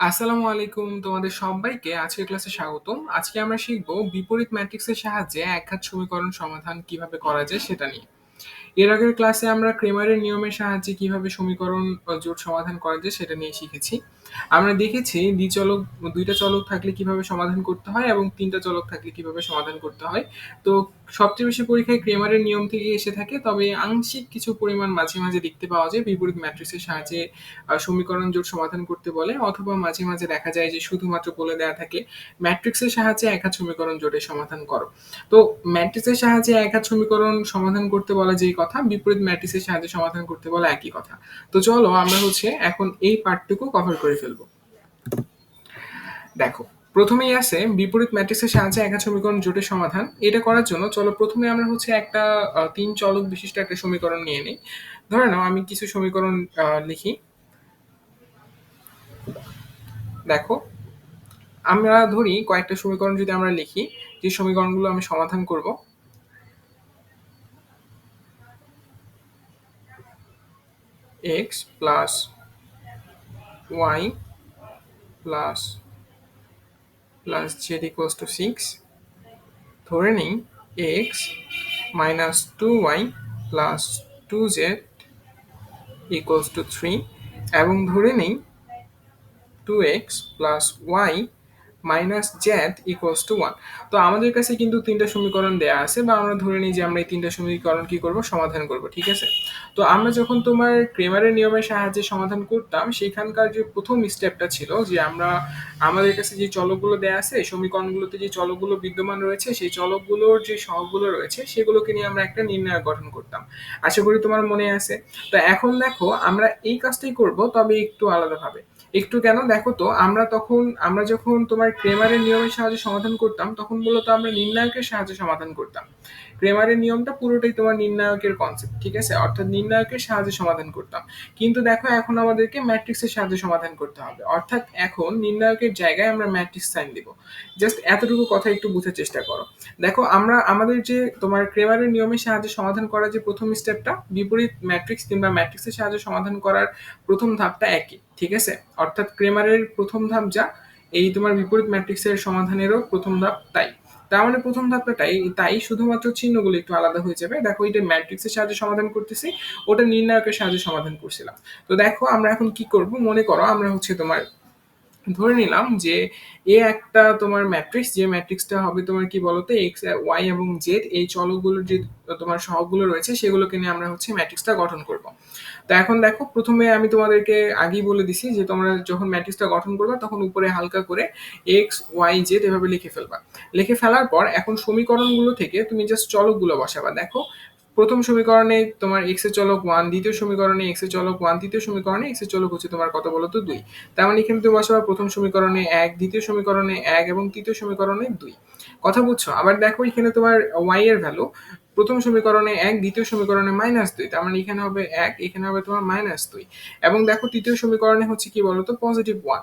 আসসালামু আলাইকুম তোমাদের সবাইকে, আজকের ক্লাসে স্বাগতম। আজকে আমরা শিখব বিপরীত ম্যাট্রিক্সের সাহায্যে একঘাত সমীকরণ সমাধান কীভাবে করা যায় সেটা নিয়ে। এর আগের ক্লাসে আমরা ক্রেমারের নিয়মের সাহায্যে কীভাবে সমীকরণ জোট সমাধান করা যায় সেটা নিয়ে শিখেছি। আমরা দেখেছি দ্বিচলক দুইটা চলক থাকলে কীভাবে সমাধান করতে হয় এবং তিনটা চলক থাকলে কীভাবে সমাধান করতে হয়। তো সবচেয়ে বেশি পরীক্ষায় ক্রেমারের নিয়ম থেকে এসে থাকে, তবে আংশিক কিছু পরিমাণ মাঝে মাঝে দেখতে পাওয়া যায়। বিপরীত ম্যাট্রিক্সের সাহায্যে সমীকরণ জোট সমাধান করতে বলে, অথবা মাঝে মাঝে দেখা যায় যে শুধুমাত্র বলে দেওয়া থাকে, ম্যাট্রিক্সের সাহায্যে একাত সমীকরণ জোটের সমাধান করো। তো ম্যাট্রিক্সের সাহায্যে একাত সমীকরণ সমাধান করতে বলা যেই কথা, বিপরীত ম্যাট্রিক্সের সাহায্যে সমাধান করতে বলা একই কথা। তো চলো, আমরা হচ্ছে এখন এই পার্টটুকু কভার করে ফেলব। দেখো, প্রথমেই আছে বিপরীত ম্যাট্রিক্সের সাহায্যে একা সমীকরণ জোটের সমাধান। এটা করার জন্য চলো প্রথমে আমরা হচ্ছে একটা তিন চলক বিশিষ্ট একটা সমীকরণ নিয়ে নিই। ধরে নাও আমি কিছু সমীকরণ লিখি। দেখো, আমরা ধরি কয়েকটা সমীকরণ যদি আমরা লিখি, যে সমীকরণগুলো আমি সমাধান করব। X plus Y plus plus Z equals to six ধরে নিই X minus two Y plus two Z equals to three এবং ধরে নিই two X plus Y minus Z equals to one তো আমাদের কাছে কিন্তু তিনটা সমীকরণ দেয়া আছে, বা আমরা ধরে নিই যে আমরা এই তিনটা সমীকরণ কি করব? সমাধান করব, ঠিক আছে? তো আমরা যখন তোমার ক্রেমারের নিয়মের সাহায্যে সমাধান করতাম, সেখানকার যে প্রথম স্টেপটা ছিল যে আমরা আমাদের কাছে যে চলকগুলো দেয়া আছে সমীকরণগুলোতে যে চলকগুলো বিদ্যমান রয়েছে, সেই চলকগুলোর যে সহগগুলো রয়েছে, সেগুলোকে নিয়ে আমরা একটা নির্ণয় গঠন করতাম। আশা করি তোমার মনে আছে? তো এখন দেখো, আমরা এই কাজটাই করব, তবে একটু আলাদাভাবে। একটু কেন? দেখো তো, আমরা তখন, আমরা যখন তোমার ক্রেমারের নিয়মের সাহায্যে সমাধান করতাম, তখন মূলত আমরা নির্ণায়কের সাহায্যে সমাধান করতাম। ক্রেমারের নিয়মটা পুরোটাই তোমার নির্ণায়কের কনসেপ্ট ঠিক আছে? অর্থাৎ নির্ণায়কের সাহায্যে সমাধান করতাম। কিন্তু দেখো, এখন আমাদেরকে ম্যাট্রিক্সের সাহায্যে সমাধান করতে হবে। অর্থাৎ এখন নির্ণায়কের জায়গায় আমরা ম্যাট্রিক্স সাইন দিব। জাস্ট এতটুকু কথা একটু বোঝার চেষ্টা করো। দেখো, আমরা, আমাদের যে তোমার ক্রেমারের নিয়মের সাহায্যে সমাধান করার যে প্রথম স্টেপটা বিপরীত ম্যাট্রিক্স কিংবা ম্যাট্রিক্সের সাহায্যে সমাধান করার প্রথম ধাপটা একই, ঠিক আছে? অর্থাৎ ক্রেমারের প্রথম ধাপ যা এই তোমার বিপরীত ম্যাট্রিক্সের সমাধানেরও প্রথম ধাপ তাই। তার মানে প্রথম ধাপটা তাই তাই শুধুমাত্র চিহ্নগুলো একটু আলাদা হয়ে যাবে। দেখো এটা ম্যাট্রিক্সের সাহায্যে সমাধান করতেছি, ওটা নির্ণায়কের সাহায্যে সমাধান করছিলাম। তো দেখো, আমরা এখন কি করব? মনে করো, আমরা হচ্ছে তোমার ধরে নিলাম যে এ একটা তোমার ম্যাট্রিক্স, যে ম্যাট্রিক্সটা হবে তোমার কি বলতো, এক্স, ওয়াই এবং জেড, এই চলকগুলোর যে তোমার সহগগুলো রয়েছে, সেগুলোকে নিয়ে আমরা হচ্ছে ম্যাট্রিক্সটা গঠন করব। তো এখন দেখো, প্রথমে আমি তোমাদেরকে আগেই বলে দিছি যে তোমরা যখন ম্যাট্রিক্সটা গঠন করবে, তখন উপরে হালকা করে এক্স ওয়াই জেড এভাবে লিখে ফেলবা। লিখে ফেলার পর এখন সমীকরণগুলো থেকে তুমি জাস্ট চলকগুলো বসাবা। দেখো, প্রথম সমীকরণে তোমার এক্সের চলক ওয়ান দ্বিতীয় সমীকরণে এক্সের চলক ওয়ান তৃতীয় সমীকরণে এক্সের চলক হচ্ছে তোমার কত বলতো? দুই। তার মানে এখানে তুমি বসাবা প্রথম সমীকরণে এক, দ্বিতীয় সমীকরণে এক এবং তৃতীয় সমীকরণে দুই। কথা বুঝছ? আবার দেখো এখানে তোমার ওয়াই এর ভ্যালু প্রথম সমীকরণে এক, দ্বিতীয় সমীকরণে মাইনাস দুই, তার মানে এখানে হবে এক, এখানে হবে তোমার মাইনাস দুই। এবং দেখো তৃতীয় সমীকরণে হচ্ছে কি বলতো? পজিটিভ ওয়ান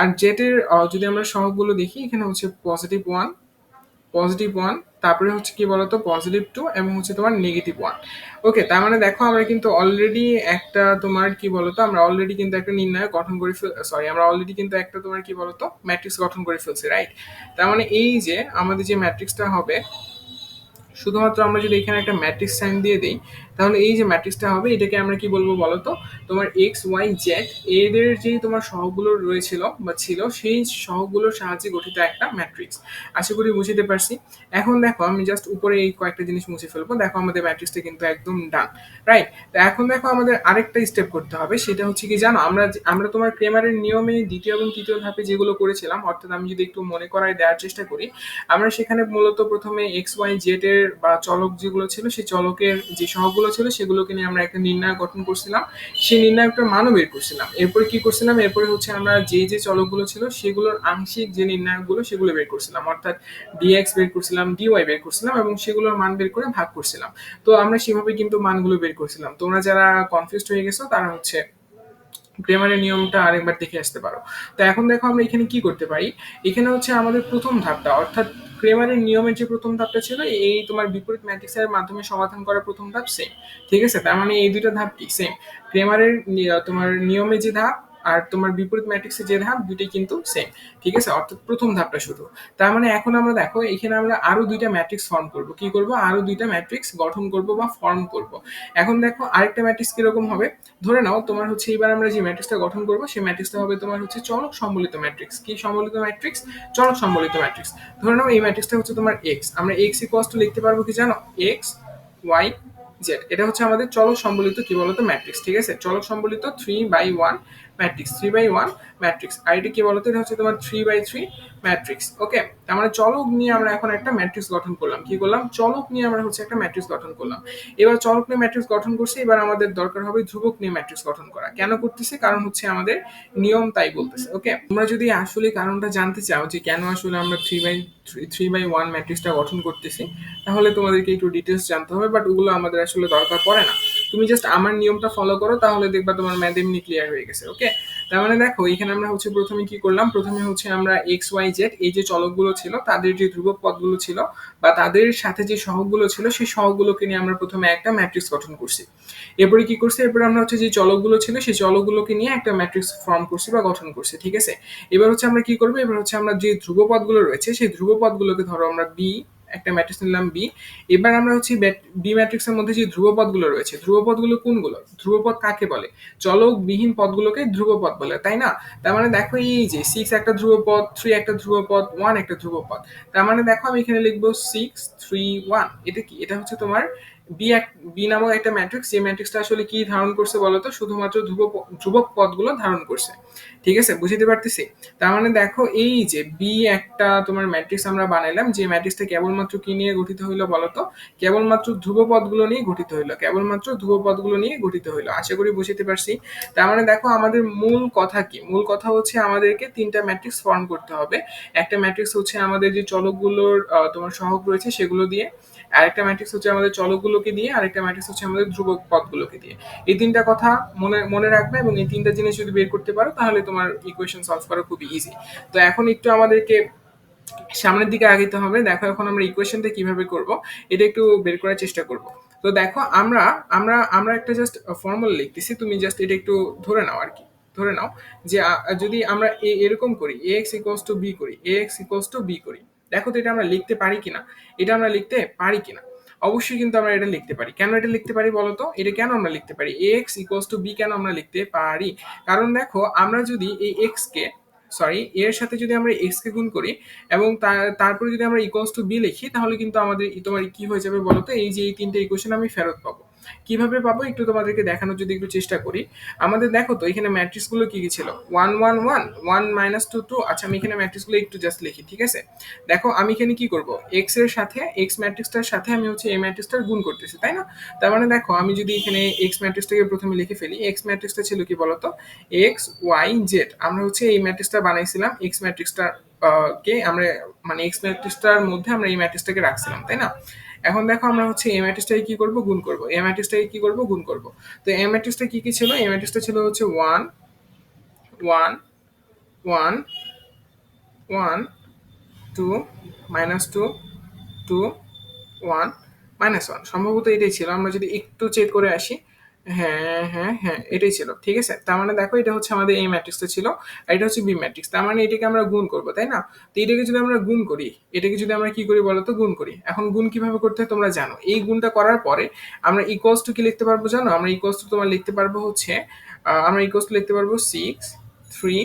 আর জেটের যদি আমরা সহগগুলো দেখি, এখানে হচ্ছে পজিটিভ ওয়ান পজিটিভ ওয়ান তারপরে হচ্ছে কি বলতো? পজিটিভ টু এবং হচ্ছে তোমার নেগেটিভ ওয়ান ওকে তার মানে দেখো আমরা কিন্তু অলরেডি একটা তোমার কি বলতো? আমরা অলরেডি কিন্তু একটা নির্ণয় গঠন করে সরি আমরা অলরেডি কিন্তু একটা তোমার কি বলতো? ম্যাট্রিক্স গঠন করে ফেলছি রাইট তার মানে এই যে আমাদের যে ম্যাট্রিক্সটা হবে শুধুমাত্র আমরা যদি এখানে একটা ম্যাট্রিক্স সাইন দিয়ে দিই তাহলে এই যে ম্যাট্রিক্সটা হবে, এটাকে আমরা কি বলব বলতো? তোমার এক্স ওয়াই জেড এদের যে তোমার সহগুলো রয়েছিল বা ছিল, সেই সহগুলোর সাহায্যে গঠিত একটা ম্যাট্রিক্স। আশা করি বুঝতে পারছি। এখন দেখো, আমি জাস্ট উপরে এই কয়েকটা জিনিস মুছে ফেলব। দেখো, আমাদের ম্যাট্রিক্সটা কিন্তু একদম ডান রাইট তো এখন দেখো, আমাদের আরেকটা স্টেপ করতে হবে। সেটা হচ্ছে কি জানো, আমরা আমরা তোমার ক্রেমারের নিয়মে দ্বিতীয় এবং তৃতীয় ধাপে যেগুলো করেছিলাম, অর্থাৎ আমি যদি একটু মনে করায় দেওয়ার চেষ্টা করি, আমরা সেখানে মূলত প্রথমে এক্স ওয়াই জেড এর বা চলক যেগুলো ছিল, সেই চলকের যে সহগুলো ছিল সেগুলোকে নিয়ে আমরা একটা নির্ণয় গঠন করছিলাম। সেই নির্ণায়কটার মানও বের করছিলাম। এরপরে কি করছিলাম? এরপরে হচ্ছে আমরা যে যে চলকগুলো ছিল সেগুলোর আংশিক যে নির্ণায়কগুলো সেগুলো বের করছিলাম। অর্থাৎ ডিএক্স বের করছিলাম ডিওয়াই বের করছিলাম এবং সেগুলোর মান বের করে ভাগ করছিলাম। তো আমরা সেভাবে কিন্তু মানগুলো বের করছিলাম। তোমরা যারা কনফিউজ হয়ে গেছো তারা হচ্ছে গ্রামারের নিয়মটা আরেকবার দেখে আসতে পারো। তো এখন দেখো আমরা এখানে কি করতে পারি? এখানে হচ্ছে আমাদের প্রথম ধাপটা, অর্থাৎ ক্রেমারের নিয়মের যে প্রথম ধাপটা ছিল, এই তোমার বিপরীত ম্যাট্রিক্সের মাধ্যমে সমাধান করার প্রথম ধাপ সেম ঠিক আছে? তার মানে এই দুটো ধাপ কি সেম ক্রেমারের তোমার নিয়মে যে ধাপ আর তোমার বিপরীত ম্যাট্রিক্সের যে ধাপ, দুইটাই কিন্তু সেম ঠিক আছে? অর্থাৎ প্রথম ধাপটা শুরু তার মানে এখন আমরা দেখো, এখানে আমরা আরও দুইটা ম্যাট্রিক্স ফর্ম করব। কি করব? আরও দুইটা ম্যাট্রিক্স গঠন করব বা ফর্ম করব। এখন দেখো, আরেকটা ম্যাট্রিক্স কীরকম হবে? ধরে নাও, তোমার হচ্ছে এবার আমরা যে ম্যাট্রিক্সটা গঠন করব, সেই ম্যাট্রিক্সটা হবে তোমার হচ্ছে চলক সম্বলিত ম্যাট্রিক্স কি সম্বলিত ম্যাট্রিক্স চলক সম্বলিত ম্যাট্রিক্স ধরে নাও, এই ম্যাট্রিক্সটা হচ্ছে তোমার এক্স আমরা এক্স ইকুয়াস টু লিখতে পারব কি জানো? এক্স ওয়াই জেড এটা হচ্ছে আমাদের চলক সম্বলিত কি বলতো? ম্যাট্রিক্স ঠিক আছে? চলক সম্বলিত three by one matrix three by one matrix আর এটা কি বলতো এটা হচ্ছে তোমার three by three matrix okay তার মানে চলক নিয়ে আমরা এখন একটা ম্যাট্রিক্স গঠন করলাম। কি করলাম? চলক নিয়ে আমরা হচ্ছে একটা ম্যাট্রিক্স গঠন করলাম। এবার চলক নিয়ে ম্যাট্রিক্স গঠন করছি, এবার আমাদের দরকার হবে ধ্রুবক নিয়ে ম্যাট্রিক্স গঠন করা। কেন করতেছে? কারণ হচ্ছে আমাদের নিয়ম তাই বলতেছে ওকে তোমরা যদি আসলে কারণটা জানতে চাও যে কেন আসলে আমরা three by three by one ম্যাট্রিক্সটা গঠন করতেছি, তাহলে তোমাদেরকে একটু ডিটেলস জানতে হবে বাট ওগুলো আমাদের আসলে দরকার পড়ে না। তুমি জাস্ট আমার নিয়মটা ফলো করো, তাহলে দেখবা তোমার ম্যাথ এমনি ক্লিয়ার হয়ে গেছে ওকে তার মানে দেখো, এখানে আমরা হচ্ছে প্রথমে কি করলাম? প্রথমে হচ্ছে আমরা এক্স ওয়াই জেড এই যে চলকগুলো ছিল, তাদের যে ধ্রুবক পদগুলো ছিল বা তাদের সাথে যে সহগগুলো ছিল, সেই সহগগুলোকে নিয়ে আমরা প্রথমে একটা ম্যাট্রিক্স গঠন করছি। এরপরে কি করছি? এরপরে আমরা হচ্ছে যে চলকগুলো ছিল, সেই চলকগুলোকে নিয়ে একটা ম্যাট্রিক্স ফর্ম করছি বা গঠন করছি, ঠিক আছে? এবার হচ্ছে আমরা কি করব? এবার হচ্ছে আমরা যে ধ্রুবপদগুলো রয়েছে, সেই ধ্রুবপদগুলোকে ধরো আমরা বি একটা ম্যাট্রিক্স নিলাম বি এবার আমরা হচ্ছে বি ম্যাট্রিক্সের মধ্যে যে ধ্রুবপদগুলো রয়েছে, ধ্রুবপদগুলো কোনগুলো? ধ্রুবপদ কাকে বলে? চলকবিহীন পদগুলোকে ধ্রুবপদ বলে, তাই না? তার মানে দেখো এই যে সিক্স একটা ধ্রুবপদ থ্রি একটা ধ্রুবপদ ওয়ান একটা ধ্রুবপদ। তার মানে দেখো আমি এখানে লিখব সিক্স থ্রি ওয়ান এটা কি? এটা হচ্ছে তোমার বি এক বি নামক একটা ম্যাট্রিক্স যে ম্যাট্রিক্সটা আসলে কি ধারণ করছে বলতো? শুধুমাত্র ধ্রুব ধ্রুবক পদগুলো ধারণ করছে। ঠিক আছে? বুঝতে পারতেছি? তার মানে দেখো, এই যে বি একটা তোমার ম্যাট্রিক্স আমরা বানাইলাম, যে ম্যাট্রিক্সটা কেবলমাত্র কি নিয়ে গঠিত হইল বলতো? কেবলমাত্র ধ্রুব পদগুলো নিয়ে গঠিত হইল, কেবলমাত্র ধ্রুব পদগুলো নিয়ে গঠিত হইল। আশা করি বুঝতে পারছি? তার মানে দেখো, আমাদের মূল কথা কি? মূল কথা হচ্ছে আমাদেরকে তিনটা ম্যাট্রিক্স ফর্ম করতে হবে। একটা ম্যাট্রিক্স হচ্ছে আমাদের যে চলকগুলোর তোমার সহগ রয়েছে সেগুলো দিয়ে। আরেকটা ম্যাট্রিক্স হচ্ছে আমাদের চলকগুলোকে দিয়ে, আরেকটা ম্যাট্রিক্স হচ্ছে আমাদের ধ্রুবক পদগুলোকে দিয়ে। এই তিনটা কথা মনে মনে রাখবে এবং এই তিনটা জিনিস যদি বের করতে পারো, তাহলে তোমার ইকুয়েশন সলভ করা খুবই ইজি তো এখন একটু আমাদেরকে সামনের দিকে আগাইতে হবে। দেখো এখন আমরা ইকুয়েশনটা কীভাবে করব, এটা একটু বের করার চেষ্টা করব। তো দেখো, আমরা আমরা আমরা একটা জাস্ট ফর্মুলা লিখতেছি, তুমি জাস্ট এটা একটু ধরে নাও আর কি, ধরে নাও যে যদি আমরা এরকম করি A X equals to B করি A X equals to B করি দেখো তো এটা আমরা লিখতে পারি কিনা, এটা আমরা লিখতে পারি কিনা। অবশ্যই কিন্তু আমরা এটা লিখতে পারি। কেন এটা লিখতে পারি বলতো এটা কেন আমরা লিখতে পারি? এক্স ইকোয়াস টু বি কেন আমরা লিখতে পারি? কারণ দেখো, আমরা যদি এই এক্স কে সরি এর সাথে যদি আমরা এক্স কে গুণ করি এবং তারপরে যদি আমরা ইকোয়াস টু বি লিখি, তাহলে কিন্তু আমাদের তোমার কি হয়ে যাবে বলতো এই যে এই তিনটে ইকুয়েশন আমি ফেরত পাবো। কীভাবে পাবো একটু তোমাদেরকে দেখানোর যদি একটু চেষ্টা করি। আমাদের দেখো তো, এখানে ম্যাট্রিক্সগুলো কি কি ছিল? One one one one minus two two আচ্ছা আমি এখানে ম্যাট্রিক্সগুলো একটু জাস্ট লিখি, ঠিক আছে? দেখো, আমি এখানে কি করব? এক্সের সাথে এক্স ম্যাট্রিক্সটার সাথে আমি হচ্ছে এই ম্যাট্রিক্সটার গুণ করতেছি, তাই না? তার মানে দেখো, আমি যদি এখানে এক্স ম্যাট্রিক্সটাকে প্রথমে লিখে ফেলি এক্স ম্যাট্রিক্সটা ছিল কি বলতো? এক্স ওয়াই জেড আমরা হচ্ছে এই ম্যাট্রিক্সটা বানাইছিলাম এক্স ম্যাট্রিক্সটা কে? আমরা মানে এক্স ম্যাট্রিক্সটার মধ্যে আমরা এই ম্যাট্রিক্সটাকে রাখছিলাম, তাই না? এখন দেখো আমরা হচ্ছে এ ম্যাট্রিক্সটাকে কি করব? গুণ করব। এ ম্যাট্রিক্সটাকে কী করব? গুণ করব। তো এ ম্যাট্রিক্সটা কী কি ছিল? এ ম্যাট্রিক্সটা ছিল হচ্ছে one one one one two minus two two one minus one সম্ভবত এটাই ছিল। আমরা যদি একটু চেক করে আসি। হ্যাঁ হ্যাঁ হ্যাঁ এটাই ছিল, ঠিক আছে? তার মানে দেখো এটা হচ্ছে আমাদের এই ম্যাট্রিক্সটা ছিল, আর এটা হচ্ছে বি ম্যাট্রিক্স তার মানে এটাকে আমরা গুণ করব, তাই না? তো এটাকে যদি আমরা গুণ করি, এটাকে যদি আমরা কি করি বলো তো গুণ করি। এখন গুণ কীভাবে করতে হয় তোমরা জানো। এই গুণটা করার পরে আমরা ইকোয়াস টু কি লিখতে পারব জানো? আমরা ইকোয়াস টু তোমার লিখতে পারব হচ্ছে আমরা ইকোয়াস টু লিখতে পারব সিক্স থ্রি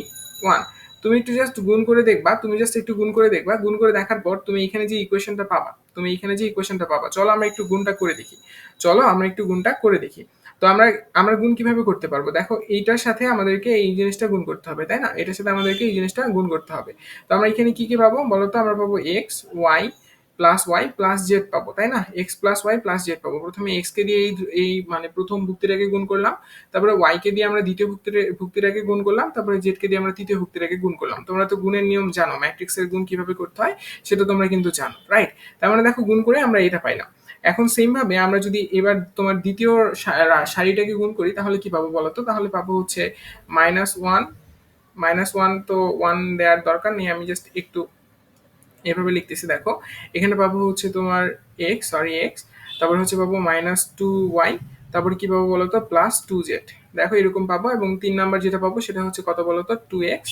ওয়ান তুমি একটু জাস্ট গুণ করে দেখবা, তুমি জাস্ট একটু গুণ করে দেখবা, গুণ করে দেখার পর তুমি এখানে যে ইকুয়েশনটা পাবা, তুমি এখানে যে ইকুয়েশনটা পাবা, চলো আমরা একটু গুণটা করে দেখি, চলো আমরা একটু গুণটা করে দেখি। তো আমরা আমরা গুণ কীভাবে করতে পারব? দেখো, এইটার সাথে আমাদেরকে এই জিনিসটা গুণ করতে হবে, তাই না? এটার সাথে আমাদেরকে এই জিনিসটা গুণ করতে হবে। তো আমরা এখানে কি কি পাবো? বলো তো আমরা পাবো X Y plus Y plus Z পাবো, তাই না? X plus Y plus Z পাবো। প্রথমে এক্স কে দিয়ে এই এই মানে প্রথম ভুক্তিটাকে গুণ করলাম, তারপরে ওয়াই কে দিয়ে আমরা দ্বিতীয় ভুক্তির ভুক্তিটাকে গুণ করলাম, তারপরে জেড কে দিয়ে আমরা তৃতীয় ভুক্তিটাকে গুণ করলাম। তোমরা তো গুণের নিয়ম জানো ম্যাট্রিক্সের গুণ কীভাবে করতে হয়, সেটা তোমরা কিন্তু জানো রাইট তার মানে দেখো, গুণ করে আমরা এটা পাইলাম। এখন সেম ভাবে আমরা যদি এবার তোমার দ্বিতীয় সারিটাকে গুণ করি, তাহলে কি পাবো বলতো? তাহলে পাবো হচ্ছে মাইনাস ওয়ান মাইনাস ওয়ান তো ওয়ান দেওয়ার দরকার নেই, আমি জাস্ট একটু এভাবে লিখতেছি, দেখো। এখানে পাবো হচ্ছে তোমার এক্স সরি এক্স তারপর হচ্ছে পাবো মাইনাস টু ওয়াই তারপরে কি পাবো বলতো? প্লাস টু জেড দেখো, এরকম পাবো এবং তিন নাম্বার যেটা পাবো সেটা হচ্ছে কত বলতো? টু এক্স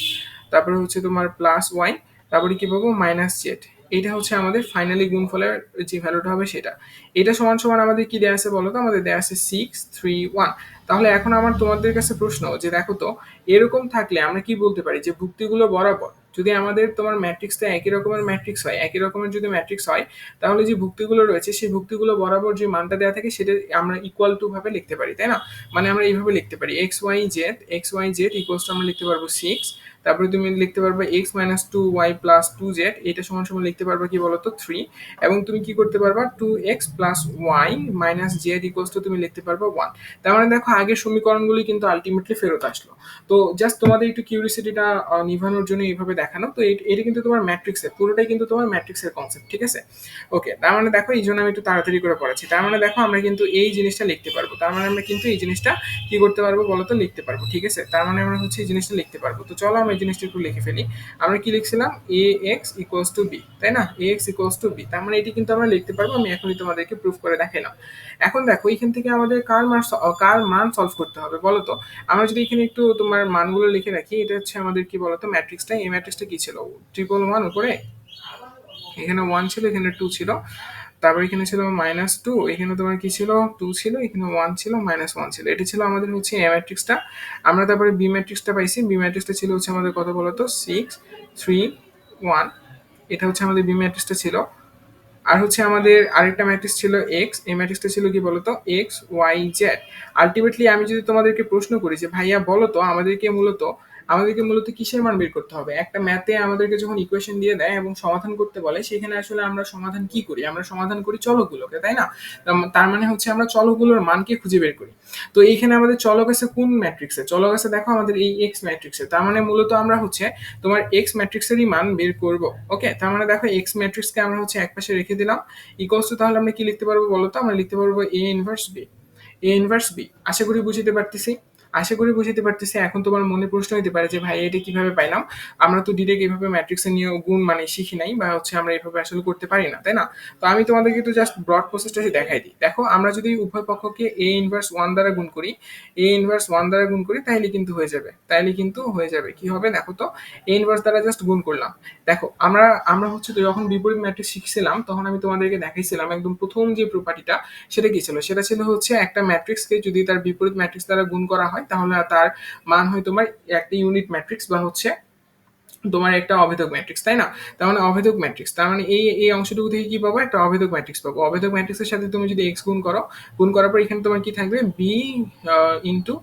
তারপরে হচ্ছে তোমার প্লাস ওয়াই তারপরে কি পাবো? মাইনাস জেড এটা হচ্ছে আমাদের ফাইনালি গুণফলের যে ভ্যালুটা হবে সেটা। এটা সমান সমান আমাদের কি দেওয়া আছে বলো তো? আমাদের দেওয়া আছে সিক্স থ্রি ওয়ান তাহলে এখন আমার তোমাদের কাছে প্রশ্ন যে দেখো তো, এরকম থাকলে আমরা কি বলতে পারি? যে ভুক্তিগুলো বরাবর যদি আমাদের তোমার ম্যাট্রিক্সটা একই রকমের ম্যাট্রিক্স হয়, একই রকমের যদি ম্যাট্রিক্স হয়, তাহলে যে ভুক্তিগুলো রয়েছে, সেই ভুক্তিগুলো বরাবর যে মানটা দেওয়া থাকে, সেটা আমরা ইকুয়াল টু ভাবে লিখতে পারি, তাই না? মানে আমরা এইভাবে লিখতে পারি X Y Z X Y Z equals আমরা লিখতে পারব সিক্স তারপরে তুমি লিখতে পারবে X minus two Y plus two Z এটা সমান সমান লিখতে পারবে কি বলতো? থ্রি এবং তুমি কি করতে পারবা? Two X plus Y minus Z equals to two লিখতে পারবে ওয়ান তার মানে দেখো, আগের সমীকরণগুলি কিন্তু আলটিমেটলি ফেরত আসলো। তো জাস্ট তোমাদের একটু কিউরিসিটিটা নিভানোর জন্য এইভাবে দেখানো। তো এটা কিন্তু তোমার ম্যাট্রিক্সের পুরোটাই কিন্তু তোমার ম্যাট্রিক্সের কনসেপ্ট ঠিক আছে? ওকে তার মানে দেখো, এই জন্য আমি একটু তাড়াতাড়ি করে পড়াচ্ছি। তার মানে দেখো, আমরা কিন্তু এই জিনিসটা লিখতে পারব। তার মানে আমরা কিন্তু এই জিনিসটা কি করতে পারব বলতো? লিখতে পারব, ঠিক আছে? তার মানে আমরা হচ্ছে এই জিনিসটা লিখতে পারব। তো চলো আমরা এই জিনিসটা একটু লিখে ফেলি। আমরা কি লিখছিলাম? A X equals to B তাই না? A X equals to B তার মানে এটি কিন্তু আমরা লিখতে পারব, আমি এখনই তোমাদেরকে প্রুফ করে দেখালাম এখন দেখো, এখান থেকে আমাদের কার মান কার মান সলভ করতে হবে বলো তো আমরা যদি এখানে একটু তোমার মানগুলো লিখে রাখি, এটা হচ্ছে আমাদের কি বলতো? ম্যাট্রিক্সটা এই ম্যাট্রিক্সটা কি ছিল? ট্রিপল ওয়ান উপরে? এখানে ওয়ান ছিল, এখানে টু ছিল। তারপর এখানে ছিল মাইনাস টু এখানে তোমার কি ছিল? টু ছিল, এখানে ওয়ান ছিল মাইনাস ওয়ান ছিল। এটি ছিল আমাদের হচ্ছে এ ম্যাট্রিক্সটা আমরা তারপরে বি ম্যাট্রিক্সটা পাইছি। বি ম্যাট্রিক্সটা ছিল হচ্ছে আমাদের কত বলতো সিক্স থ্রি ওয়ান এটা হচ্ছে আমাদের বি ম্যাট্রিক্সটা ছিল। আর হচ্ছে আমাদের আরেকটা ম্যাট্রিক্স ছিল এক্স এই ম্যাট্রিক্সটা ছিল কি বলতো এক্স ওয়াই জেড আলটিমেটলি আমি যদি তোমাদেরকে প্রশ্ন করি যে, ভাইয়া, বলো তো, আমাদেরকে মূলত আমাদেরকে মূলত কিসের মান বের করতে হবে? একটা ম্যাথে আমাদেরকে যখন ইকুয়েশন দিয়ে দেয় এবং সমাধান করতে বলে, সেখানে আসলে আমরা সমাধান কি করি? আমরা সমাধান করি চলকগুলোকে তাই না? তার মানে হচ্ছে আমরা চলকগুলোর মানকে খুঁজে বের করি। তো এইখানে আমাদের চলক আছে কোন ম্যাট্রিক্সে চলক আছে দেখো আমাদের এই এক্স ম্যাট্রিক্সে তার মানে মূলত আমরা হচ্ছে তোমার এক্স ম্যাট্রিক্সেরই মান বের করব ওকে তার মানে দেখো এক্স ম্যাট্রিক্সকে আমরা হচ্ছে একপাশে রেখে দিলাম। ইকোয়ালস টু তাহলে আমরা কি লিখতে পারব বলো তো? আমরা লিখতে পারব A inverse B A inverse B আশা করি বুঝতে পারতেছি। আশা করি বুঝতে পারতেছি, এখন তোমার মনে প্রশ্ন হতে পারে যে, ভাই, এটা কীভাবে পাইলাম? আমরা তো ডিরেক্ট এইভাবে ম্যাট্রিক্সের নিয়ে গুণ মানে শিখি নাই বা হচ্ছে আমরা এইভাবে আসলে করতে পারি না, তাই না? তো আমি তোমাদেরকে একটু জাস্ট ব্রড প্রসেসটা দেখাই দিই। দেখো, আমরা যদি উভয় পক্ষকে এ ইনভার্স ওয়ান দ্বারা গুণ করি এ ইনভার্স ওয়ান দ্বারা গুণ করি তাহলে কিন্তু হয়ে যাবে। তাহলে কিন্তু হয়ে যাবে। কি হবে? দেখো তো এ ইনভার্স দ্বারা জাস্ট গুণ করলাম। দেখো, আমরা আমরা হচ্ছে যখন বিপরীত ম্যাট্রিক্স শিখছিলাম, তখন আমি তোমাদেরকে দেখাইছিলাম একদম প্রথম যে প্রপার্টিটা সেটা কি ছিল? সেটা ছিল হচ্ছে একটা ম্যাট্রিক্সকে যদি তার বিপরীত ম্যাট্রিক্স দ্বারা গুণ করা হয় তাহলে তার মান হয় তোমার একটা ইউনিট ম্যাট্রিক্স বা হচ্ছে তোমার একটা অভেদক ম্যাট্রিক্স তাই না? তার মানে অভেদক ম্যাট্রিক্স তার মানে এই এই অংশটুকু থেকে কি পাবো? একটা অভেদক ম্যাট্রিক্স পাবো। অভেদক ম্যাট্রিক্সের সাথে তুমি যদি এক্স গুণ করো, গুণ করার পর এখানে তোমার কি থাকবে? বি ইন্টু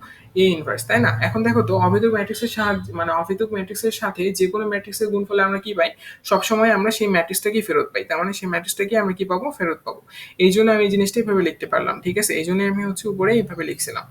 এ ইনভার্স তাই না? এখন দেখো তো অভেদক ম্যাট্রিক্সের সাহায্যে মানে অভেদক ম্যাট্রিক্সের সাথে যে কোনো ম্যাট্রিক্সের গুণফলে আমরা কি পাই? সবসময় আমরা সেই ম্যাট্রিক্সটাকেই ফেরত পাই। তার মানে সেই ম্যাট্রিক্সটাকে আমরা কি পাবো? ফেরত পাবো। এই জন্য আমি এই জিনিসটা এইভাবে লিখতে পারলাম, ঠিক আছে? এই জন্য আমি হচ্ছে উপরে এইভাবে লিখছিলাম।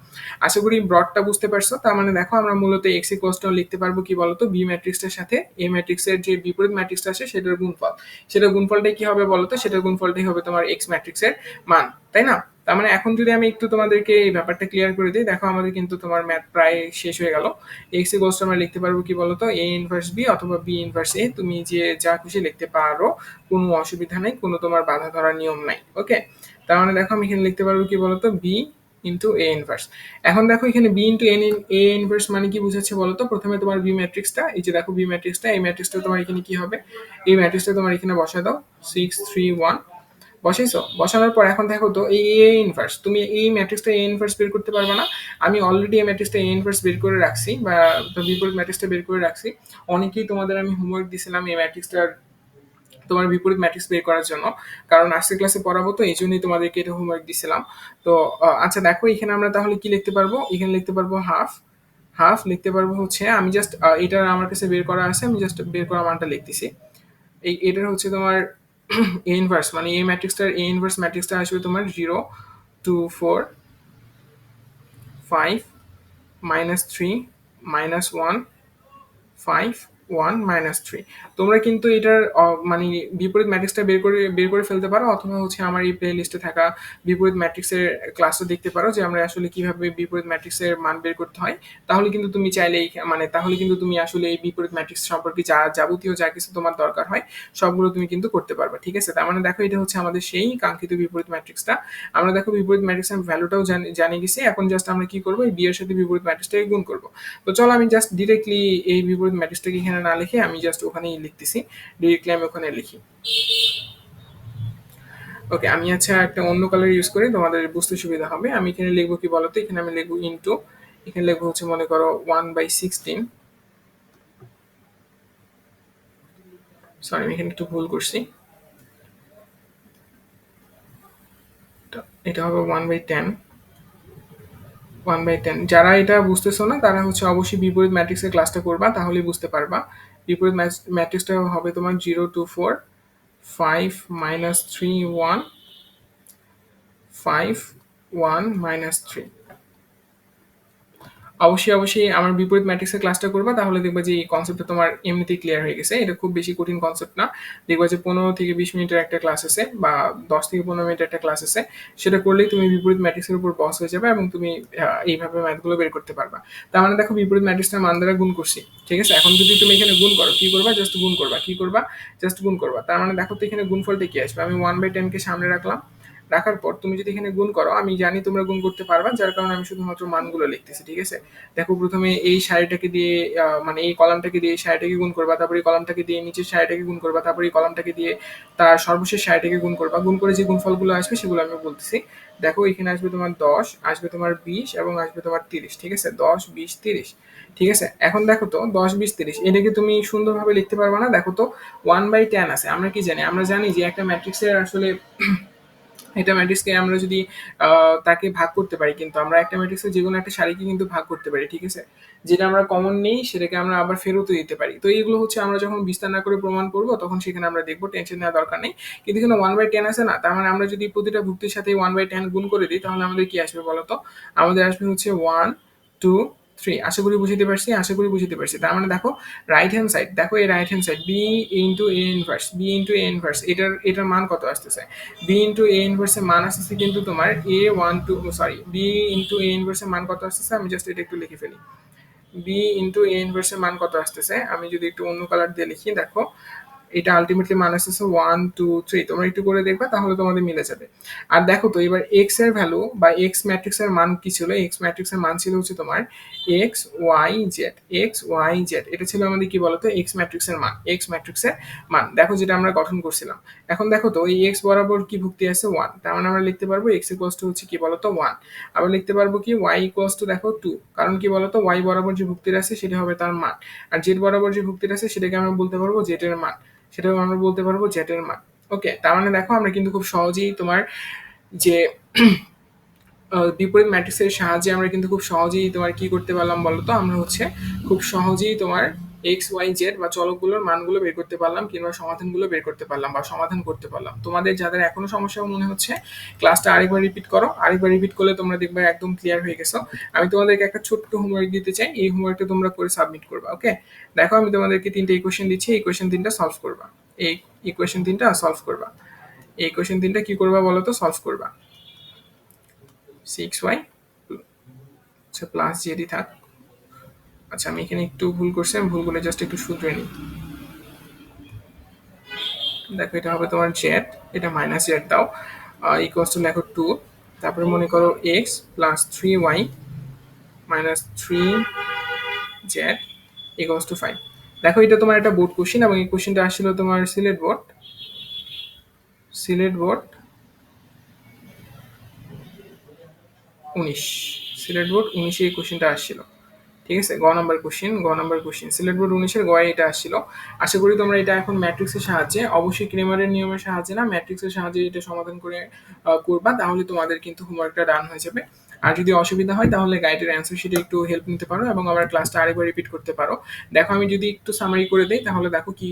আশা করি ব্রডটা বুঝতে পারছ? তার মানে দেখো আমরা মূলত এক্স ইকোয়াসটাও লিখতে পারব কি বলতো? বি ম্যাট্রিক্সটার সাথে। এ ম্যাট্রিক্সের যে বিপরীত ম্যাট্রিক্সটা আছে, সেটার গুণফল। সেটার গুণফলটাই কি হবে বলতো? সেটার গুণফলটাই হবে তোমার এক্স ম্যাট্রিক্সের মান, তাই না? তার মানে এখন যদি আমি একটু তোমাদেরকে এই ব্যাপারটা ক্লিয়ার করে দিই, দেখো আমাদের কিন্তু তোমার ম্যাথ প্রায় শেষ হয়ে গেল। এক্স এ ইকোয়ালস আমরা লিখতে পারব কি বলতো? এ ইনভার্স বি অথবা বি ইনভার্স এ তুমি যে যা খুশি লিখতে পারো, কোনো অসুবিধা নেই, কোনো তোমার বাধা ধরার নিয়ম নাই ওকে তার মানে দেখো আমি এখানে লিখতে পারব কি বলতো? বি ইন্টু এ ইনভার্স এখন দেখো এখানে B into N A inverse মানে কি বুঝাচ্ছে বলতো? প্রথমে তোমার বি ম্যাট্রিক্সটা এই যে দেখো বি ম্যাট্রিক্সটা এই ম্যাট্রিক্সটা তোমার এখানে কি হবে? এই ম্যাট্রিক্সটা তোমার এখানে বসা দাও। সিক্স থ্রি ওয়ান বসাইছো? বসানোর পর এখন দেখো তো এই এ ইনভার্স তুমি এই ম্যাট্রিক্সটা এ ইনভার্স বের করতে পারবে না। আমি অলরেডি এই ম্যাট্রিক্সটা এ ইনভার্স বের করে রাখছি, বা বিপরীত ম্যাট্রিক্সটা বের করে রাখছি। অনেকেই তোমাদের আমি হোমওয়ার্ক দিছিলাম এই ম্যাট্রিক্সটার তোমার বিপরীত ম্যাট্রিক্স বের করার জন্য। কারণ আজকে ক্লাসে পড়াবো তো এই জন্যই তোমাদেরকে এটা হোমওয়ার্ক দিছিলাম। তো আচ্ছা দেখো, এখানে আমরা তাহলে কি লিখতে পারব? এখানে লিখতে পারব হাফ হাফ লিখতে পারব হচ্ছে, আমি জাস্ট এটা আমার কাছে বের করা আছে, আমি জাস্ট বের করা মানটা লিখতেছি। এই, এটার হচ্ছে তোমার এ ইনভার্স মানে এই ম্যাট্রিক্সটার এ ইনভার্স ম্যাট্রিক্সটা আসবে তোমার zero two four five minus three minus one five one minus three তোমরা কিন্তু এটার মানে বিপরীত ম্যাট্রিক্সটা বের করে বের করে ফেলতে পারো, অথবা হচ্ছে আমার এই প্লে লিস্টে থাকা বিপরীত ম্যাট্রিক্সের ক্লাসটা দেখতে পারো যে আমরা আসলে কীভাবে বিপরীত ম্যাট্রিক্সের মান বের করতে হয়। তাহলে কিন্তু তুমি চাইলে মানে তাহলে কিন্তু তুমি আসলে এই বিপরীত ম্যাট্রিক্স সম্পর্কে যা যাবতীয় যা কিছু তোমার দরকার হয়, সবগুলো তুমি কিন্তু করতে পারবে, ঠিক আছে? তার মানে দেখো এটা হচ্ছে আমাদের সেই কাঙ্ক্ষিত বিপরীত ম্যাট্রিক্সটা আমরা দেখো বিপরীত ম্যাট্রিক্সের ভ্যালুটাও জানি গেছি, এখন জাস্ট আমরা কি করব? এই বি এর সাথে বিপরীত ম্যাট্রিক্সটাকে গুণ করব। তো চলো আমি জাস্ট ডিরেক্টলি এই বিপরীত ম্যাট্রিক্সটাকে এখানে না লিখে আমি জাস্ট ওখানেই লিখতেছি। ডিরেক্টলি আমি ওখানে লিখি? ওকে আমি আচ্ছা একটা অন্য কালার ইউজ করি, তোমাদের বুঝতে সুবিধা হবে। আমি এখানে লিখব কি বলতো? এখানে আমি লিখব ইনটু এখানে লিখব হচ্ছে, মনে করো ওয়ান বাই সিক্সটিন সরি আমি এখানে একটু ভুল করছি। এটা হবে one by ten one by ten যারা এটা বুঝতেছো না, তারা হচ্ছে অবশ্যই বিপরীত ম্যাট্রিক্সের ক্লাসটা করবা, তাহলেই বুঝতে পারবা। বিপরীত ম্যাট্রিক্সটা হবে তোমার zero two four five minus three one five one minus three অবশ্যই অবশ্যই আমার বিপরীত ম্যাট্রিক্সের ক্লাসটা করবা, তাহলে দেখবা যে এই কনসেপ্টটা তোমার এমনিতেই ক্লিয়ার হয়ে গেছে। এটা খুব বেশি কঠিন কনসেপ্ট না। দেখবা যে পনেরো থেকে বিশ মিনিটের একটা ক্লাস আছে বা দশ থেকে পনেরো মিনিটের একটা ক্লাস আছে। সেটা করলেই তুমি বিপরীত ম্যাট্রিক্সের উপর বস হয়ে যাবে এবং তুমি এইভাবে ম্যাথগুলো বের করতে পারবা। তার মানে দেখো বিপরীত ম্যাট্রিক্সটা মান দ্বারা গুণ করছি, ঠিক আছে? এখন যদি তুমি এখানে গুণ করো, কি করবা? জাস্ট গুণ করবা। কি করবা? জাস্ট গুণ করবা। তার মানে দেখো তো এখানে গুণফলটা কি আসবে? আমি ওয়ান বাই টেনকে সামনে রাখলাম। রাখার পর তুমি যদি এখানে গুণ করো, আমি জানি তোমরা গুণ করতে পারবা, যার কারণে আমি শুধুমাত্র মানগুলো লিখতেছি, ঠিক আছে? দেখো, প্রথমে এই শাড়িটাকে দিয়ে মানে এই কলামটাকে দিয়ে শাড়িটাকে গুণ করবা, তারপরে এই কলামটাকে দিয়ে নিচের শাড়িটাকে গুণ করবা, তারপরে এই কলামটাকে দিয়ে তার সর্বশেষ শাড়িটাকে গুণ করবা। গুণ করে যে গুণফলগুলো আসবে, সেগুলো আমি বলতেছি। দেখো, এখানে আসবে তোমার দশ, আসবে তোমার বিশ এবং আসবে তোমার তিরিশ, ঠিক আছে? দশ, বিশ, তিরিশ, ঠিক আছে? এখন দেখো তো, দশ, বিশ, তিরিশ, এটাকে তুমি সুন্দরভাবে লিখতে পারবা না? দেখো তো ওয়ান বাই টেন আছে। আমরা কি জানি? আমরা জানি যে একটা ম্যাট্রিক্সের আসলে একটা ম্যাট্রিক্সকে আমরা যদি তাকে ভাগ করতে পারি, কিন্তু আমরা একটা ম্যাট্রিক্সের যে কোনো একটা সারিকে কিন্তু ভাগ করতে পারি, ঠিক আছে? যেটা আমরা কমন নেই, সেটাকে আমরা আবার ফেরতও দিতে পারি। তো এইগুলো হচ্ছে আমরা যখন বিস্তার না করে প্রমাণ করব, তখন সেখানে আমরা দেখব টেনশন নেওয়ার দরকার নেই। কিন্তু এখানে ওয়ান বাই টেন আছে না? তার মানে আমরা যদি প্রতিটা ভুক্তির সাথে ওয়ান বাই টেন গুণ করে দিই, তাহলে আমাদের কি আসবে বলতো? আমাদের আসবে হচ্ছে ওয়ান টু থ্রি আশা করি বুঝতে পারছি, আশা করি বুঝতে পারছি। তার মানে দেখো রাইট হ্যান্ড সাইড দেখো এই right hand side B into A inverse B into A inverse এটার এটার মান কত আসতেছে? বি ইন্টু এ ইনভার্সের মান আসতেছে কিন্তু তোমার A one two sorry B into A ইনভার্সের মান কত আসতেছে? আমি জাস্ট এটা একটু লিখে ফেলি। বি ইন্টু এ ইনভার্সের মান কত আসতেছে? আমি যদি একটু অন্য কালার দিয়ে লিখি, দেখো এটা আলটিমেটলি মান আসতেছে ওয়ান টু থ্রি তোমরা একটু করে দেখবা, তাহলে তোমাদের মিলে যাবে। আর দেখো তো, এবার এক্সের ভ্যালু বা এক্স ম্যাট্রিক্সের মান কি ছিল? এক্স ম্যাট্রিক্সের মান ছিল হচ্ছে তোমার X Y Z X Y Z এটা ছিল আমাদের কি বলতো? এক্স ম্যাট্রিক্সের মান এক্স ম্যাট্রিক্সের মান। দেখো যেটা আমরা গঠন করছিলাম। এখন দেখো তো, এই এক্স বরাবর কি ভুক্তি আছে? ওয়ান তার মানে আমরা লিখতে পারব এক্স ইকুয়ালস টু হচ্ছে কি বলতো? ওয়ান আবার লিখতে পারব কি? ওয়াই ইকুয়ালস টু দেখো টু কারণ কি বলতো? ওয়াই বরাবর যে ভুক্তির আছে, সেটা হবে তার মান। আর জেড বরাবর যে ভুক্তির আছে, সেটাকে আমরা বলতে পারব জেড এর মান। সেটাও আমরা বলতে পারব জেটের মান। ওকে তার মানে দেখো আমরা কিন্তু খুব সহজেই তোমার যে বিপরীত ম্যাট্রিক্সের সাহায্যে আমরা কিন্তু খুব সহজেই তোমার কি করতে পারলাম বলতো? আমরা হচ্ছে খুব সহজেই তোমার এক্স ওয়াই জেড বা চলকগুলোর মানগুলো বের করতে পারলাম কিংবা সমাধানগুলো বের করতে পারলাম বা সমাধান করতে পারলাম। তোমাদের যাদের এখনও সমস্যা মনে হচ্ছে ক্লাসটা আরেকবার রিপিট করো। আরেকবার রিপিট করলে তোমরা দেখবে একদম ক্লিয়ার হয়ে গেছো। আমি তোমাদেরকে একটা ছোট্ট হোমওয়ার্ক দিতে চাই। এই হোমওয়ার্কটা তোমরা করে সাবমিট করবা ওকে দেখো, আমি তোমাদেরকে তিনটে ইকুয়েশন দিচ্ছি। এই কোয়েশন তিনটা সলভ করবা। এই ইকুয়েশন তিনটা সলভ করবা। এই কোয়েশন তিনটা কি করবা বলো তো? সলভ করবা। সিক্স ওয়াই প্লাস জেডি থাক আচ্ছা আমি এখানে একটু ভুল করছি, আমি ভুলগুলো জাস্ট একটু শুধরে নিই। দেখো, এটা হবে তোমার জেড এটা মাইনাস জেড দাও। ইকুয়ালস টু লেখো টু তারপরে মনে করো X plus three Y minus three Z equals to five দেখো, এটা তোমার একটা বোর্ড কোশ্চেন এবং এই কোশ্চেনটা আসছিল তোমার সিলেট বোর্ড সিলেট বোর্ড উনিশ। সিলেট বোর্ড উনিশে এই কোশ্চেনটা আসছিল ঠিক আছে? গ নাম্বার কোশ্চেন গ নাম্বার কোশ্চেন সিলেট বোর্ড উনিশের গয়ে এটা আসছিল। আশা করি তোমরা এটা এখন ম্যাট্রিক্সের সাহায্যে, অবশ্যই ক্রেমারের নিয়মের সাহায্যে না ম্যাট্রিক্সের সাহায্যে এটা সমাধান করে করবা, তাহলে তোমাদের কিন্তু হোমওয়ার্কটা ডান হয়ে যাবে। আর যদি অসুবিধা হয়, তাহলে গাইডের অ্যান্সার শিটে একটু হেল্প নিতে পারো এবং আবার ক্লাসটা আরেকবার রিপিট করতে পারো। দেখো, আমি যদি একটু সামারি করে দিই, তাহলে দেখো কি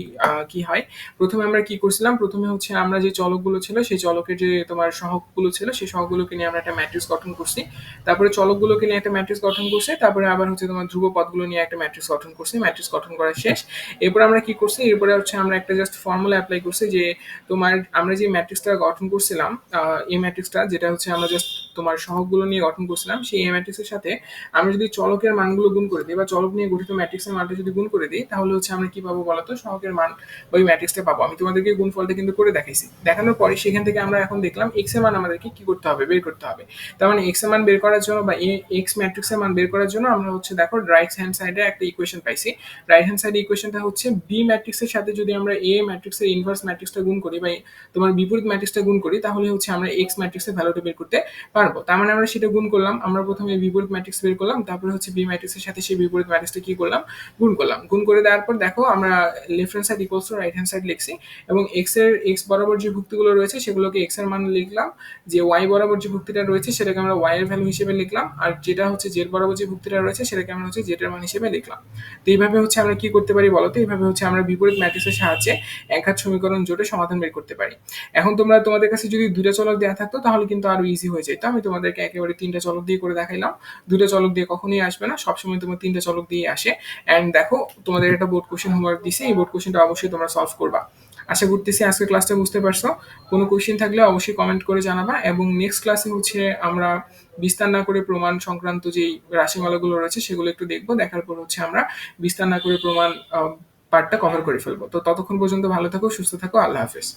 কি হয়। প্রথমে আমরা কি করছিলাম? প্রথমে হচ্ছে আমরা যে চলকগুলো ছিল, সেই চলকের যে তোমার সহগগুলো ছিল, সেই সহগগুলোকে নিয়ে আমরা একটা ম্যাট্রিক্স গঠন করছি। তারপরে চলকগুলোকে নিয়ে একটা ম্যাট্রিক্স গঠন করছি, তারপরে আবার হচ্ছে তোমার ধ্রুব পদগুলো নিয়ে একটা ম্যাট্রিক্স গঠন করছি। ম্যাট্রিক্স গঠন করা শেষ। এরপর আমরা কি করছি? এরপরে হচ্ছে আমরা একটা জাস্ট ফর্মুলা অ্যাপ্লাই করছি যে তোমার, আমরা যে ম্যাট্রিক্সটা গঠন করছিলাম এই ম্যাট্রিক্সটা যেটা হচ্ছে আমরা জাস্ট তোমার সহগগুলো নিয়ে করছিলাম সেই এই ম্যাট্রিক্সের সাথে আমরা যদি চলকের মানগুলো গুণ করে দিই বা চলক নিয়ে গঠিত ম্যাট্রিক্সের মানটা যদি গুণ করে দিই, তাহলে হচ্ছে আমরা কি পাবো বলতো? সহকের মান ওই ম্যাট্রিক্সটা পাবো। আমি তোমাদেরকে গুণফলটা কিন্তু করে দেখাইছি। দেখানোর পরে সেখান থেকে আমরা এখন দেখলাম এক্সের মান আমাদেরকে কি করতে হবে? বের করতে হবে। তার মানে এক্সের মান বের করার জন্য বা এক্স ম্যাট্রিক্সের মান বের করার জন্য আমরা হচ্ছে দেখো রাইট হ্যান্ড সাইডে একটা ইকুয়েশন পাইছি। রাইট হ্যান্ড সাইডে ইকুয়েশনটা হচ্ছে বি ম্যাট্রিক্সের সাথে যদি আমরা এ ম্যাট্রিক্সের ইনভার্স ম্যাট্রিক্সটা গুণ করি বা তোমার বিপরীত ম্যাট্রিক্সটা গুণ করি, তাহলে হচ্ছে আমরা এক্স ম্যাট্রিক্সের ভ্যালুটা বের করতে পারব। তার মানে আমরা সেটা গুণ করলাম। আমরা প্রথমে বিপরীত ম্যাট্রিক্স বের করলাম, তারপরে হচ্ছে বি ম্যাট্রিক্সের সাথে সেই বিপরীত ম্যাট্রিক্সটা কি করলাম? গুণ করলাম। গুণ করে দেওয়ার পর দেখো আমরা left hand side equals to right hand side লিখছি এবং এক্সের এক্স বরাবর যে ভুক্তিগুলো রয়েছে সেগুলোকে এক্সের মান লিখলাম। যে ওয়াই বরাবর যে ভুক্তিটা রয়েছে সেটাকে আমরা ওয়াই এর ভ্যালু হিসেবে লিখলাম আর যেটা হচ্ছে জেড বরাবর যে ভুক্তিটা রয়েছে সেটাকে আমরা হচ্ছে জেড এর মান হিসেবে লিখলাম। তো এইভাবে হচ্ছে আমরা কি করতে পারি বলতো এইভাবে হচ্ছে আমরা বিপরীত ম্যাট্রিক্সের সাহায্যে একঘাত সমীকরণ জোটে সমাধান বের করতে পারি। এখন তোমরা তোমাদের কাছে যদি দুইটা চলক দেওয়া থাকতো তাহলে কিন্তু আরও ইজি হয়ে যেত। আমি তোমাদেরকে একেবারে তিনটা চলক দিয়ে করে দেখাইলাম। দুটো চলক দিয়ে কখনোই আসবে না, সবসময় তোমার তিনটা চলক দিয়ে আসে। অ্যান্ড দেখো, তোমাদের একটা বোর্ড কোশ্চেন হোমওয়ার্ক দিছে, এই বোর্ড কোশ্চেনটা অবশ্যই তোমরা সলভ করবা। আশা করতেছি আজকে ক্লাসটা বুঝতে পারছ। কোনো কোশ্চেন থাকলে অবশ্যই কমেন্ট করে জানাবা এবং নেক্সট ক্লাসে হচ্ছে আমরা বিস্তার না করে প্রমাণ সংক্রান্ত যেই রাশিমালাগুলো রয়েছে সেগুলো একটু দেখব। দেখার পর হচ্ছে আমরা বিস্তার না করে প্রমাণ পার্টটা কভার করে ফেলব। তো ততক্ষণ পর্যন্ত ভালো থাকো, সুস্থ থাকো, আল্লাহ হাফেজ।